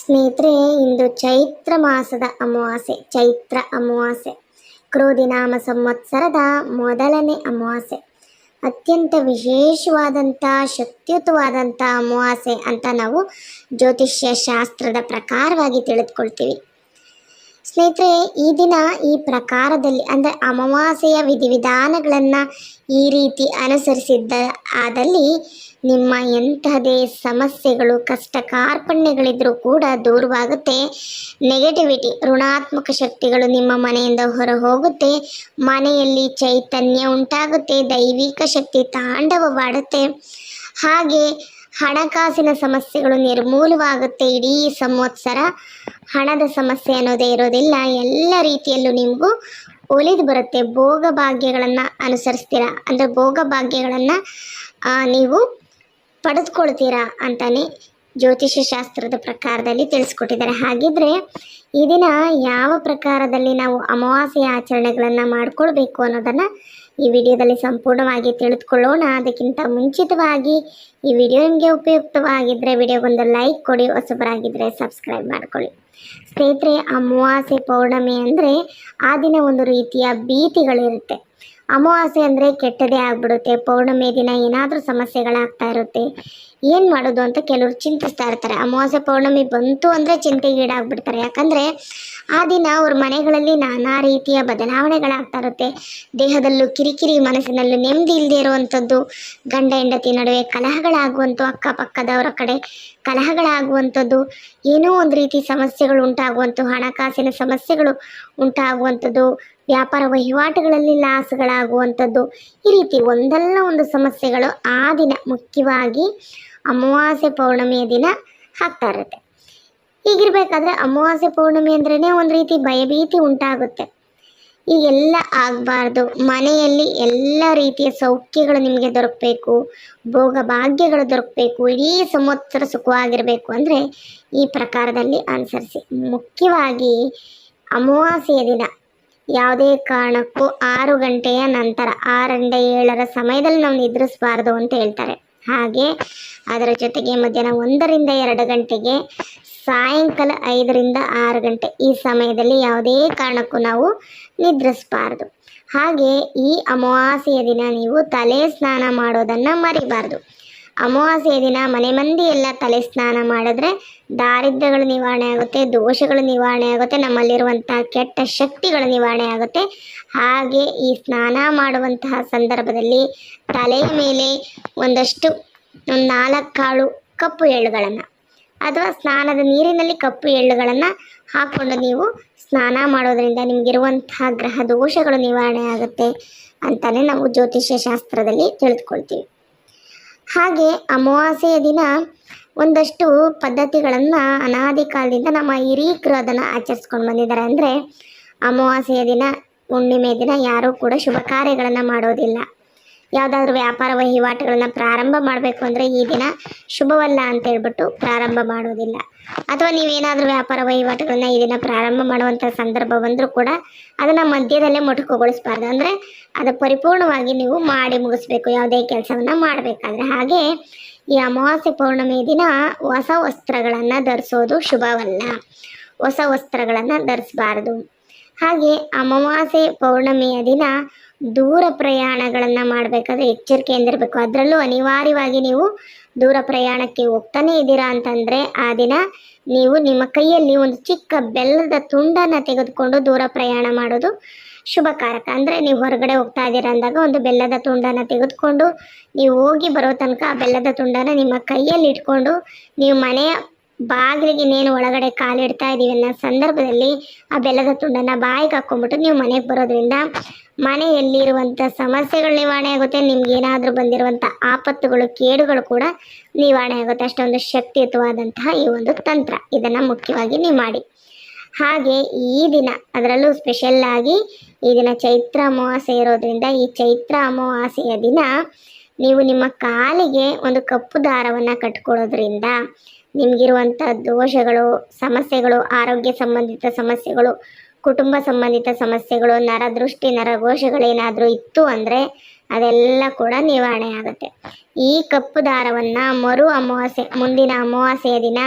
ಸ್ನೇಹಿತರೆ, ಇಂದು ಚೈತ್ರ ಮಾಸದ ಅಮಾವಾಸ್ಯೆ, ಚೈತ್ರ ಅಮಾವಾಸ್ಯೆ. ಕ್ರೋಧಿನಾಮ ಸಂವತ್ಸರದ ಮೊದಲನೇ ಅಮಾವಾಸ್ಯೆ. ಅತ್ಯಂತ ವಿಶೇಷವಾದಂಥ, ಶಕ್ತಿಯುತವಾದಂಥ ಅಮಾವಾಸ್ಯೆ ಅಂತ ನಾವು ಜ್ಯೋತಿಷ್ಯ ಶಾಸ್ತ್ರದ ಪ್ರಕಾರವಾಗಿ ತಿಳಿದುಕೊಳ್ತೀವಿ. ಸ್ನೇಹಿತರೆ, ಈ ದಿನ ಈ ಪ್ರಕಾರದಲ್ಲಿ ಅಂದರೆ ಅಮಾವಾಸ್ಯೆಯ ವಿಧಿವಿಧಾನಗಳನ್ನು ಈ ರೀತಿ ಅನುಸರಿಸಿದ್ದ, ಆದಲ್ಲಿ ನಿಮ್ಮ ಎಂತಹದೇ ಸಮಸ್ಯೆಗಳು ಕಷ್ಟ ಕಾರ್ಪಣ್ಯಗಳಿದ್ರೂ ಕೂಡ ದೂರವಾಗುತ್ತೆ. ನೆಗೆಟಿವಿಟಿ ಋಣಾತ್ಮಕ ಶಕ್ತಿಗಳು ನಿಮ್ಮ ಮನೆಯಿಂದ ಹೊರ ಹೋಗುತ್ತೆ ಮನೆಯಲ್ಲಿ ಚೈತನ್ಯ ಉಂಟಾಗುತ್ತೆ. ದೈವಿಕ ಶಕ್ತಿ ತಾಂಡವವಾಡುತ್ತೆ. ಹಾಗೆ ಹಣಕಾಸಿನ ಸಮಸ್ಯೆಗಳು ನಿರ್ಮೂಲವಾಗುತ್ತೆ ಇಡೀ ಸಂವತ್ಸರ. ಹಣದ ಸಮಸ್ಯೆ ಅನ್ನೋದೇ ಇರೋದಿಲ್ಲ. ಎಲ್ಲ ರೀತಿಯಲ್ಲೂ ನಿಮಗೂ ಒಲಿದು ಬರುತ್ತೆ. ಭೋಗ ಭಾಗ್ಯಗಳನ್ನು ಅನುಸರಿಸ್ತೀರಾ? ಅಂದರೆ ಭೋಗ ಭಾಗ್ಯಗಳನ್ನು ನೀವು ಪಡೆದುಕೊಳ್ತೀರಾ ಅಂತಲೇ ಜ್ಯೋತಿಷ್ಯ ಶಾಸ್ತ್ರದ ಪ್ರಕಾರದಲ್ಲಿ ತಿಳಿಸ್ಕೊಟ್ಟಿದ್ದಾರೆ. ಹಾಗಿದ್ರೆ ಈ ದಿನ ಯಾವ ಪ್ರಕಾರದಲ್ಲಿ ನಾವು ಅಮಾವಾಸ್ಯ ಆಚರಣೆಗಳನ್ನು ಮಾಡಿಕೊಳ್ಬೇಕು ಅನ್ನೋದನ್ನು ಈ ವಿಡಿಯೋದಲ್ಲಿ ಸಂಪೂರ್ಣವಾಗಿ ತಿಳಿದುಕೊಳ್ಳೋಣ. ಅದಕ್ಕಿಂತ ಮುಂಚಿತವಾಗಿ ಈ ವಿಡಿಯೋ ನಿಮಗೆ ಉಪಯುಕ್ತವಾಗಿದ್ದರೆ ವಿಡಿಯೋಗೊಂದು ಲೈಕ್ ಕೊಡಿ ಹೊಸಬರಾಗಿದ್ದರೆ ಸಬ್ಸ್ಕ್ರೈಬ್ ಮಾಡ್ಕೊಳ್ಳಿ. ಸ್ನೇಹಿತರೆ, ಅಮಾವಾಸ್ಯೆ ಪೌರ್ಣಮಿ ಅಂದರೆ ಆ ದಿನ ಒಂದು ರೀತಿಯ ಭೀತಿಗಳಿರುತ್ತೆ. ಅಮಾವಾಸ್ಯೆ ಅಂದರೆ ಕೆಟ್ಟದೇ ಆಗ್ಬಿಡುತ್ತೆ. ಪೌರ್ಣಮಿ ದಿನ ಏನಾದರೂ ಸಮಸ್ಯೆಗಳಾಗ್ತಾ ಇರುತ್ತೆ. ಏನು ಮಾಡೋದು ಅಂತ ಕೆಲವರು ಚಿಂತಿಸ್ತಾ ಇರ್ತಾರೆ. ಅಮಾವಾಸ್ಯೆ ಪೌರ್ಣಮಿ ಬಂತು ಅಂದರೆ ಚಿಂತೆಗೀಡಾಗ್ಬಿಡ್ತಾರೆ. ಯಾಕಂದರೆ ಆ ದಿನ ಅವ್ರ ಮನೆಗಳಲ್ಲಿ ನಾನಾ ರೀತಿಯ ಬದಲಾವಣೆಗಳಾಗ್ತಾ ಇರುತ್ತೆ. ದೇಹದಲ್ಲೂ ಕಿರಿಕಿರಿ ಮನಸ್ಸಿನಲ್ಲೂ ನೆಮ್ಮದಿ ಇಲ್ಲದೆ ಇರುವಂಥದ್ದು, ಗಂಡ ಹೆಂಡತಿ ನಡುವೆ ಕಲಹಗಳಾಗುವಂಥ ಅಕ್ಕಪಕ್ಕದವರ ಕಡೆ ಕಲಹಗಳಾಗುವಂಥದ್ದು, ಏನೋ ಒಂದು ರೀತಿ ಸಮಸ್ಯೆಗಳು ಉಂಟಾಗುವಂಥ ಹಣಕಾಸಿನ ಸಮಸ್ಯೆಗಳು ಉಂಟಾಗುವಂಥದ್ದು, ವ್ಯಾಪಾರ ವಹಿವಾಟುಗಳಲ್ಲಿ ಲಾಸ್ಗಳಾಗುವಂಥದ್ದು, ಈ ರೀತಿ ಒಂದಲ್ಲ ಒಂದು ಸಮಸ್ಯೆಗಳು ಆ ದಿನ ಮುಖ್ಯವಾಗಿ ಅಮಾವಾಸ್ಯೆ ಪೌರ್ಣಮಿಯ ದಿನ ಆಗ್ತಾ ಇರುತ್ತೆ. ಹೀಗಿರ್ಬೇಕಾದ್ರೆ ಅಮಾವಾಸ್ಯೆ ಪೌರ್ಣಮಿ ಅಂದ್ರೇ ಒಂದು ರೀತಿ ಭಯಭೀತಿ ಉಂಟಾಗುತ್ತೆ. ಈಗೆಲ್ಲ ಆಗಬಾರ್ದು. ಮನೆಯಲ್ಲಿ ಎಲ್ಲ ರೀತಿಯ ಸೌಖ್ಯಗಳು ನಿಮಗೆ ದೊರಕಬೇಕು. ಭೋಗ ಭಾಗ್ಯಗಳು ದೊರಕಬೇಕು. ಇಡೀ ಸಂವತ್ಸರ ಸುಖವಾಗಿರಬೇಕು ಅಂದರೆ ಈ ಪ್ರಕಾರದಲ್ಲಿ ಅನುಸರಿಸಿ. ಮುಖ್ಯವಾಗಿ ಅಮಾವಾಸ್ಯೆಯ ದಿನ. ಯಾವುದೇ ಕಾರಣಕ್ಕೂ ಆರು ಗಂಟೆಯ ನಂತರ, ಆರರಿಂದ ಏಳರ ಸಮಯದಲ್ಲಿ ನಾವು ನಿದ್ರಿಸಬಾರ್ದು ಅಂತ ಹೇಳ್ತಾರೆ. ಹಾಗೆ ಅದರ ಜೊತೆಗೆ ಮಧ್ಯಾಹ್ನ ಒಂದರಿಂದ ಎರಡು ಗಂಟೆಗೆ ಸಾಯಂಕಾಲ ಐದರಿಂದ ಆರು ಗಂಟೆ. ಈ ಸಮಯದಲ್ಲಿ ಯಾವುದೇ ಕಾರಣಕ್ಕೂ ನಾವು ನಿದ್ರಿಸಬಾರ್ದು. ಹಾಗೆ ಈ ಅಮಾವಾಸ್ಯೆಯ ದಿನ ನೀವು ತಲೆ ಸ್ನಾನ ಮಾಡೋದನ್ನು ಮರಿಬಾರ್ದು. ಅಮಾವಾಸ್ಯೆಯ ದಿನ ಮನೆ ಮಂದಿ ಎಲ್ಲ ತಲೆ ಸ್ನಾನ ಮಾಡಿದ್ರೆ ದಾರಿದ್ರ್ಯಗಳು ನಿವಾರಣೆ ಆಗುತ್ತೆ, ದೋಷಗಳು ನಿವಾರಣೆ ಆಗುತ್ತೆ ನಮ್ಮಲ್ಲಿರುವಂತಹ ಕೆಟ್ಟ ಶಕ್ತಿಗಳು ನಿವಾರಣೆ ಆಗುತ್ತೆ. ಹಾಗೆ ಈ ಸ್ನಾನ ಮಾಡುವಂತಹ ಸಂದರ್ಭದಲ್ಲಿ ತಲೆಯ ಮೇಲೆ ಒಂದಷ್ಟು, ಒಂದು ನಾಲ್ಕು ಕಾಳು ಕಪ್ಪು ಎಳ್ಳುಗಳನ್ನು ಅಥವಾ ಸ್ನಾನದ ನೀರಿನಲ್ಲಿ ಕಪ್ಪು ಎಳ್ಳುಗಳನ್ನು ಹಾಕ್ಕೊಂಡು ನೀವು ಸ್ನಾನ ಮಾಡೋದರಿಂದ ನಿಮಗಿರುವಂತಹ ಗ್ರಹ ದೋಷಗಳು ನಿವಾರಣೆ ಆಗುತ್ತೆ ಅಂತಲೇ ನಾವು ಜ್ಯೋತಿಷ್ಯ ಶಾಸ್ತ್ರದಲ್ಲಿ ತಿಳಿದುಕೊಳ್ತೀವಿ. ಹಾಗೆ ಅಮಾವಾಸ್ಯೆಯ ದಿನ ಒಂದಷ್ಟು ಪದ್ಧತಿಗಳನ್ನು ಅನಾದಿ ಕಾಲದಿಂದ ನಮ್ಮ ಹಿರೀಕರು ಅದನ್ನು ಆಚರಿಸ್ಕೊಂಡು ಬಂದಿದ್ದಾರೆ. ಅಂದರೆ ಅಮಾವಾಸ್ಯೆಯ ದಿನ, ಹುಣ್ಣಿಮೆ ದಿನ ಯಾರೂ ಕೂಡ ಶುಭ ಕಾರ್ಯಗಳನ್ನು ಮಾಡೋದಿಲ್ಲ. ಯಾವುದಾದ್ರೂ ವ್ಯಾಪಾರ ವಹಿವಾಟುಗಳನ್ನ ಪ್ರಾರಂಭ ಮಾಡಬೇಕು ಅಂದರೆ ಈ ದಿನ ಶುಭವಲ್ಲ ಅಂತ ಹೇಳ್ಬಿಟ್ಟು ಪ್ರಾರಂಭ ಮಾಡೋದಿಲ್ಲ. ಅಥವಾ ನೀವೇನಾದರೂ ವ್ಯಾಪಾರ ವಹಿವಾಟುಗಳನ್ನ ಈ ದಿನ ಪ್ರಾರಂಭ ಮಾಡುವಂಥ ಸಂದರ್ಭ ಬಂದರೂ ಕೂಡ ಅದನ್ನು ಮಧ್ಯದಲ್ಲೇ ಮೊಟಕುಗೊಳಿಸಬಾರ್ದು. ಅಂದರೆ ಅದು ಪರಿಪೂರ್ಣವಾಗಿ ನೀವು ಮಾಡಿ ಮುಗಿಸ್ಬೇಕು, ಯಾವುದೇ ಕೆಲಸವನ್ನು ಮಾಡಬೇಕಾದ್ರೆ. ಹಾಗೆ ಈ ಅಮಾವಾಸ್ಯೆ ಪೌರ್ಣಮಿ ದಿನ ಹೊಸ ವಸ್ತ್ರಗಳನ್ನು ಧರಿಸೋದು ಶುಭವಲ್ಲ. ಹೊಸ ವಸ್ತ್ರಗಳನ್ನು ಧರಿಸಬಾರ್ದು. ಹಾಗೆ ಅಮಾವಾಸ್ಯೆ ಪೌರ್ಣಮಿಯ ದಿನ ದೂರ ಪ್ರಯಾಣಗಳನ್ನು ಮಾಡಬೇಕಾದ್ರೆ ಎಚ್ಚರಿಕೆಯಿಂದ ಇರಬೇಕು ಅದರಲ್ಲೂ ಅನಿವಾರ್ಯವಾಗಿ ನೀವು ದೂರ ಪ್ರಯಾಣಕ್ಕೆ ಹೋಗ್ತಾನೆ ಇದ್ದೀರಾ ಅಂತಂದರೆ ಆ ದಿನ ನೀವು ನಿಮ್ಮ ಕೈಯಲ್ಲಿ ಒಂದು ಚಿಕ್ಕ ಬೆಲ್ಲದ ತುಂಡನ್ನು ತೆಗೆದುಕೊಂಡು ದೂರ ಪ್ರಯಾಣ ಮಾಡೋದು ಶುಭಕಾರಕ. ಅಂದರೆ ನೀವು ಹೊರಗಡೆ ಹೋಗ್ತಾ ಇದ್ದೀರಾ ಅಂದಾಗ ಒಂದು ಬೆಲ್ಲದ ತುಂಡನ್ನು ತೆಗೆದುಕೊಂಡು ನೀವು ಹೋಗಿ ಬರೋ ತನಕ ಆ ಬೆಲ್ಲದ ತುಂಡನ್ನು ನಿಮ್ಮ ಕೈಯಲ್ಲಿ ಇಟ್ಕೊಂಡು ನೀವು ಮನೆಯ ಬಾಗಿಲಿಗೆ ಇನ್ನೇನು ಒಳಗಡೆ ಕಾಲಿಡ್ತಾ ಇದ್ದೀವಿ ಅನ್ನೋ ಸಂದರ್ಭದಲ್ಲಿ ಆ ಬೆಲ್ಲದ ತುಂಡನ್ನು ಬಾಯಿಗೆ ಹಾಕ್ಕೊಂಡ್ಬಿಟ್ಟು ನೀವು ಮನೆಗೆ ಬರೋದ್ರಿಂದ ಮನೆಯಲ್ಲಿರುವಂಥ ಸಮಸ್ಯೆಗಳು ನಿವಾರಣೆ ಆಗುತ್ತೆ, ನಿಮ್ಗೆ ಏನಾದರೂ ಬಂದಿರುವಂಥ ಆಪತ್ತುಗಳು, ಕೇಡುಗಳು ಕೂಡ ನಿವಾರಣೆ ಆಗುತ್ತೆ. ಅಷ್ಟೊಂದು ಶಕ್ತಿಯುತವಾದಂತಹ ಈ ಒಂದು ತಂತ್ರ ಇದನ್ನು ಮುಖ್ಯವಾಗಿ ನೀವು ಮಾಡಿ. ಹಾಗೆ ಈ ದಿನ ಅದರಲ್ಲೂ ಸ್ಪೆಷಲ್ ಆಗಿ ಈ ದಿನ ಚೈತ್ರ ಅಮಾವಾಸ್ಯೆ ಇರೋದ್ರಿಂದ ಈ ಚೈತ್ರ ಅಮಾವಾಸ್ಯೆಯ ದಿನ ನೀವು ನಿಮ್ಮ ಕಾಲಿಗೆ ಒಂದು ಕಪ್ಪು ದಾರವನ್ನು ಕಟ್ಕೊಳ್ಳೋದ್ರಿಂದ ನಿಮಗಿರುವಂಥ ದೋಷಗಳು, ಸಮಸ್ಯೆಗಳು, ಆರೋಗ್ಯ ಸಂಬಂಧಿತ ಸಮಸ್ಯೆಗಳು, ಕುಟುಂಬ ಸಂಬಂಧಿತ ಸಮಸ್ಯೆಗಳು, ನರದೃಷ್ಟಿ, ನರಘೋಷಗಳೇನಾದರೂ ಇತ್ತು ಅಂದರೆ ಅದೆಲ್ಲ ಕೂಡ ನಿವಾರಣೆ ಆಗುತ್ತೆ. ಈ ಕಪ್ಪು ದಾರವನ್ನು ಮರು ಅಮಾವಾಸ್ಯೆ, ಮುಂದಿನ ಅಮಾವಾಸ್ಯೆಯ ದಿನ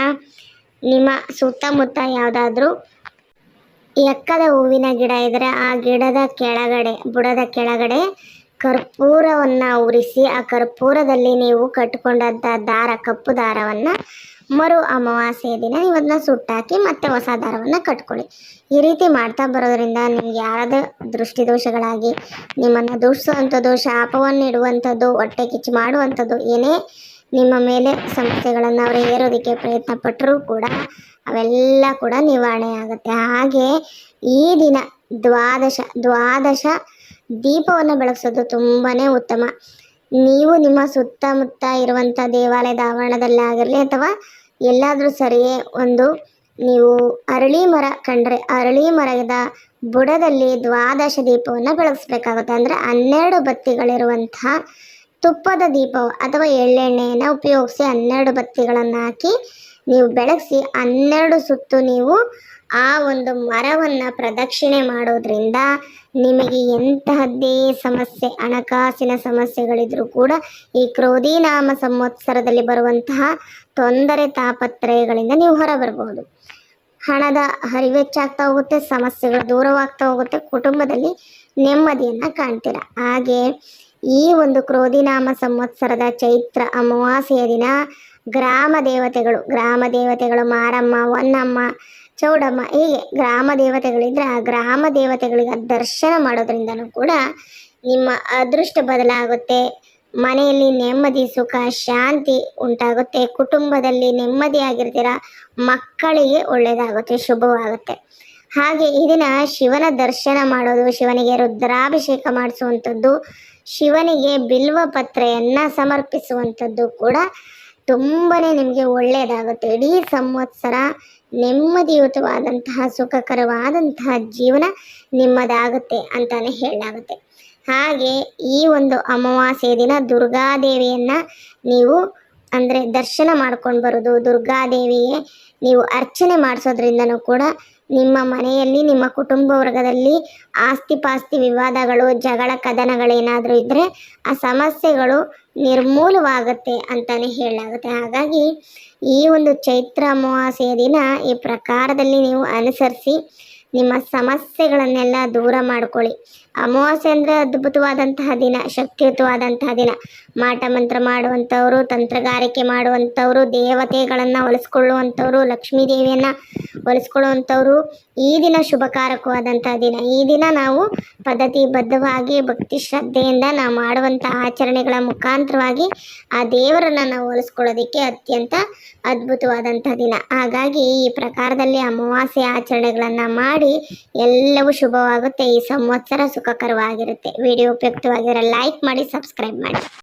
ನಿಮ್ಮ ಸುತ್ತಮುತ್ತ ಯಾವುದಾದ್ರೂ ಎಕ್ಕದ ಹೂವಿನ ಗಿಡ ಇದ್ದರೆ ಆ ಗಿಡದ ಕೆಳಗಡೆ, ಬುಡದ ಕೆಳಗಡೆ ಕರ್ಪೂರವನ್ನು ಉರಿಸಿ ಆ ಕರ್ಪೂರದಲ್ಲಿ ನೀವು ಕಟ್ಕೊಂಡಂಥ ದಾರ, ಕಪ್ಪು ದಾರವನ್ನು ಮರು ಅಮಾವಾಸ್ಯೆಯ ದಿನ ನೀವು ಅದನ್ನ ಸುಟ್ಟಾಕಿ ಮತ್ತೆ ಹೊಸ ದಾರವನ್ನು ಕಟ್ಕೊಳ್ಳಿ. ಈ ರೀತಿ ಮಾಡ್ತಾ ಬರೋದ್ರಿಂದ ನಿಮ್ಗೆ ಯಾರದೇ ದೃಷ್ಟಿ ದೋಷಗಳಾಗಿ ನಿಮ್ಮನ್ನು ದೂಷಿಸುವಂಥದ್ದು ಶಾಪವನ್ನು ಇಡುವಂಥದ್ದು, ಹೊಟ್ಟೆ ಕಿಚ್ಚು ಮಾಡುವಂಥದ್ದು ಏನೇ ನಿಮ್ಮ ಮೇಲೆ ಸಮಸ್ಯೆಗಳನ್ನು ಅವರು ಏರೋದಕ್ಕೆ ಪ್ರಯತ್ನ ಪಟ್ಟರೂ ಕೂಡ ಅವೆಲ್ಲ ಕೂಡ ನಿವಾರಣೆ ಆಗುತ್ತೆ. ಹಾಗೆ ಈ ದಿನ ದ್ವಾದಶ ದ್ವಾದಶ ದೀಪವನ್ನು ಬೆಳಗಿಸೋದು ತುಂಬಾ ಉತ್ತಮ. ನೀವು ನಿಮ್ಮ ಸುತ್ತಮುತ್ತ ಇರುವಂಥ ದೇವಾಲಯದ ಆವರಣದಲ್ಲಾಗಿರಲಿ ಅಥವಾ ಎಲ್ಲಾದರೂ ಸರಿಯೇ ಒಂದು ನೀವು ಅರಳಿ ಮರ ಕಂಡ್ರೆ ಅರಳಿ ಮರದ ಬುಡದಲ್ಲಿ ದ್ವಾದಶ ದೀಪವನ್ನು ಬೆಳಗಿಸ್ಬೇಕಾಗುತ್ತೆ. ಅಂದರೆ ಹನ್ನೆರಡು ಬತ್ತಿಗಳಿರುವಂತಹ ತುಪ್ಪದ ದೀಪ ಅಥವಾ ಎಳ್ಳೆಣ್ಣೆಯನ್ನು ಉಪಯೋಗಿಸಿ ಹನ್ನೆರಡು ಬತ್ತಿಗಳನ್ನು ಹಾಕಿ ನೀವು ಬೆಳಗಿಸಿ ಹನ್ನೆರಡು ಸುತ್ತು ನೀವು ಆ ಒಂದು ಮರವನ್ನು ಪ್ರದಕ್ಷಿಣೆ ಮಾಡೋದ್ರಿಂದ ನಿಮಗೆ ಎಂತಹದ್ದೇ ಸಮಸ್ಯೆ, ಹಣಕಾಸಿನ ಸಮಸ್ಯೆಗಳಿದ್ರೂ ಕೂಡ ಈ ಕ್ರೋಧಿನಾಮ ಸಂವತ್ಸರದಲ್ಲಿ ಬರುವಂತಹ ತೊಂದರೆ ತಾಪತ್ರಯಗಳಿಂದ ನೀವು ಹೊರಬರಬಹುದು. ಹಣದ ಹರಿವೆಚ್ಚಾಗ್ತಾ ಹೋಗುತ್ತೆ, ಸಮಸ್ಯೆಗಳು ದೂರವಾಗ್ತಾ ಹೋಗುತ್ತೆ, ಕುಟುಂಬದಲ್ಲಿ ನೆಮ್ಮದಿಯನ್ನು ಕಾಣ್ತೀರ? ಹಾಗೆ ಈ ಒಂದು ಕ್ರೋಧಿನಾಮ ಸಂವತ್ಸರದ ಚೈತ್ರ ಅಮಾವಾಸ್ಯೆಯ ದಿನ ಗ್ರಾಮ ದೇವತೆಗಳು ಗ್ರಾಮ ದೇವತೆಗಳು ಮಾರಮ್ಮ ಹೊನ್ನಮ್ಮ ಚೌಡಮ್ಮ, ಹೀಗೆ ಗ್ರಾಮ ದೇವತೆಗಳಿದ್ರೆ ಆ ಗ್ರಾಮ ದೇವತೆಗಳಿಗೆ ದರ್ಶನ ಮಾಡೋದ್ರಿಂದನೂ ಕೂಡ ನಿಮ್ಮ ಅದೃಷ್ಟ ಬದಲಾಗುತ್ತೆ. ಮನೆಯಲ್ಲಿ ನೆಮ್ಮದಿ, ಸುಖ, ಶಾಂತಿ ಉಂಟಾಗುತ್ತೆ. ಕುಟುಂಬದಲ್ಲಿ ನೆಮ್ಮದಿಯಾಗಿರ್ತೀರ ಮಕ್ಕಳಿಗೆ ಒಳ್ಳೆಯದಾಗುತ್ತೆ, ಶುಭವಾಗುತ್ತೆ. ಹಾಗೆ ಈ ದಿನ ಶಿವನ ದರ್ಶನ ಮಾಡೋದು, ಶಿವನಿಗೆ ರುದ್ರಾಭಿಷೇಕ ಮಾಡಿಸುವಂಥದ್ದು, ಶಿವನಿಗೆ ಬಿಲ್ವ ಪತ್ರೆಯನ್ನು ಸಮರ್ಪಿಸುವಂಥದ್ದು ಕೂಡ ತುಂಬನೇ ನಿಮಗೆ ಒಳ್ಳೆಯದಾಗುತ್ತೆ ಇಡೀ ಸಂವತ್ಸರ ನೆಮ್ಮದಿಯುತವಾದಂತಹ, ಸುಖಕರವಾದಂತಹ ಜೀವನ ನಿಮ್ಮದಾಗುತ್ತೆ ಅಂತಾನೆ ಹೇಳಲಾಗುತ್ತೆ. ಹಾಗೆ ಈ ಒಂದು ಅಮಾವಾಸ್ಯೆ ದಿನ ದುರ್ಗಾದೇವಿಯನ್ನು ನೀವು ಅಂದರೆ ದರ್ಶನ ಮಾಡ್ಕೊಂಡು ಬರೋದು ದುರ್ಗಾದೇವಿಗೆ ನೀವು ಅರ್ಚನೆ ಮಾಡಿಸೋದ್ರಿಂದನೂ ಕೂಡ ನಿಮ್ಮ ಮನೆಯಲ್ಲಿ, ನಿಮ್ಮ ಕುಟುಂಬ ವರ್ಗದಲ್ಲಿ ಆಸ್ತಿ ಪಾಸ್ತಿ ವಿವಾದಗಳು, ಜಗಳ ಕದನಗಳೇನಾದರೂ ಇದ್ದರೆ ಆ ಸಮಸ್ಯೆಗಳು ನಿರ್ಮೂಲವಾಗುತ್ತೆ ಅಂತಲೇ ಹೇಳಲಾಗುತ್ತೆ. ಹಾಗಾಗಿ ಈ ಒಂದು ಚೈತ್ರ ಅಮಾವಾಸ್ಯೆಯ ದಿನ ಈ ಪ್ರಕಾರದಲ್ಲಿ ನೀವು ಅನುಸರಿಸಿ ನಿಮ್ಮ ಸಮಸ್ಯೆಗಳನ್ನೆಲ್ಲ ದೂರ ಮಾಡ್ಕೊಳ್ಳಿ. ಅಮಾವಾಸ್ಯೆ ಅಂದರೆ ಅದ್ಭುತವಾದಂತಹ ದಿನ, ಶಕ್ತಿಯುತವಾದಂತಹ ದಿನ. ಮಾಟ ಮಂತ್ರ ಮಾಡುವಂಥವರು, ತಂತ್ರಗಾರಿಕೆ ಮಾಡುವಂಥವರು, ದೇವತೆಗಳನ್ನು ಹೊಲಿಸ್ಕೊಳ್ಳುವಂಥವರು ಲಕ್ಷ್ಮೀ ದೇವಿಯನ್ನು ಹೊಲಿಸ್ಕೊಳ್ಳುವಂಥವರು ಈ ದಿನ ಶುಭಕಾರಕವಾದಂತಹ ದಿನ. ಈ ದಿನ ನಾವು ಪದ್ಧತಿಬದ್ಧವಾಗಿ ಭಕ್ತಿ ಶ್ರದ್ಧೆಯಿಂದ ನಾವು ಮಾಡುವಂಥ ಆಚರಣೆಗಳ ಮುಖಾಂತರವಾಗಿ ಆ ದೇವರನ್ನು ನಾವು ಹೋಲಿಸ್ಕೊಳ್ಳೋದಕ್ಕೆ ಅತ್ಯಂತ ಅದ್ಭುತವಾದಂಥ ದಿನ. ಹಾಗಾಗಿ ಈ ಪ್ರಕಾರದಲ್ಲಿ ಅಮಾವಾಸ್ಯೆ ಆಚರಣೆಗಳನ್ನು ಮಾಡಿ ಎಲ್ಲವೂ ಶುಭವಾಗುತ್ತೆ. ಈ ಸಂವತ್ಸರ ಸುಖಕರವಾಗಿರುತ್ತೆ. ವಿಡಿಯೋ ಉಪಯುಕ್ತವಾಗಿರೋ ಲೈಕ್ ಮಾಡಿ ಸಬ್ಸ್ಕ್ರೈಬ್ ಮಾಡಿ.